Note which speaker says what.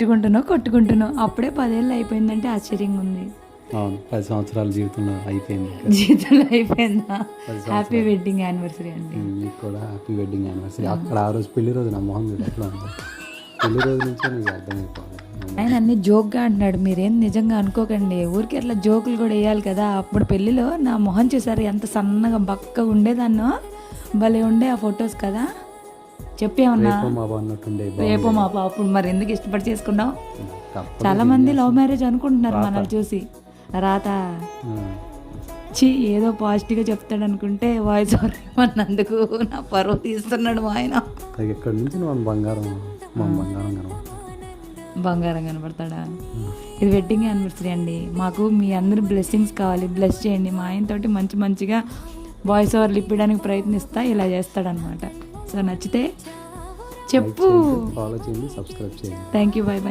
Speaker 1: తిట్టుకుంటున్నావు కొట్టుకుంటున్నావు. అప్పుడే పదేళ్ళు అయిపోయిందంటే ఆశ్చర్యంగా ఉంది.
Speaker 2: అవును పది సంవత్సరాల జీవితంలో అయిపోయింది
Speaker 1: జీవితంలో అయిపోయిందా? హ్యాపీ వెడ్డింగ్ యానివర్సరీ అండి.
Speaker 2: మీకు కూడా హ్యాపీ వెడ్డింగ్ యానివర్సరీ అక్కడ ఆ రోజు పెళ్ళి రోజు నా మొహం చూడు ఎట్లా ఉంది. పెళ్ళి రోజు నుంచే నీకు అర్థమైపోవాలి.
Speaker 1: ఆయన అన్ని జోక్గా అంటున్నాడు. మీరేం నిజంగా అనుకోకండి. ఊరికి అట్లా జోకులు కూడా వేయాలి కదా. అప్పుడు పెళ్ళిలో నా మొహం చూసారు? ఎంత సన్నగా బక్కగా ఉండేదాన్నో? భలే ఉండే ఆ ఫొటోస్ కదా. చెప్పేమన్నా
Speaker 2: రేపో మా
Speaker 1: పాప మరి ఎందుకు ఇష్టపడి చేసుకున్నావు?
Speaker 2: తప్పదు.
Speaker 1: చాలా మంది లవ్ మ్యారేజ్ అనుకుంటున్నారు మనల్ని చూసి. రాత. చి ఏదో పాజిటివ్గా చెప్తాడు అనుకుంటే వాయిస్ ఓవర్ ఇవ్వనందుకు నా పరువు తీస్తున్నాడు మా ఆయన.
Speaker 2: ఎక్కడి నుంచి బంగారం
Speaker 1: బంగారం కనబడతాడా? ఇది వెడ్డింగ్ యానివర్సరీ అండి. మాకు మీ అందరి బ్లెస్సింగ్స్ కావాలి. బ్లెస్ చేయండి. మా ఆయనతోటి మంచి మంచిగా వాయిస్ ఓవర్లు ఇప్పడానికి ప్రయత్నిస్తా. ఇలా చేస్తాడనమాట సో నచ్చితే చెప్పు.
Speaker 2: ఫాలో చేయండి సబ్స్క్రైబ్ చేయండి
Speaker 1: థ్యాంక్ యూ బాయ్ బాయ్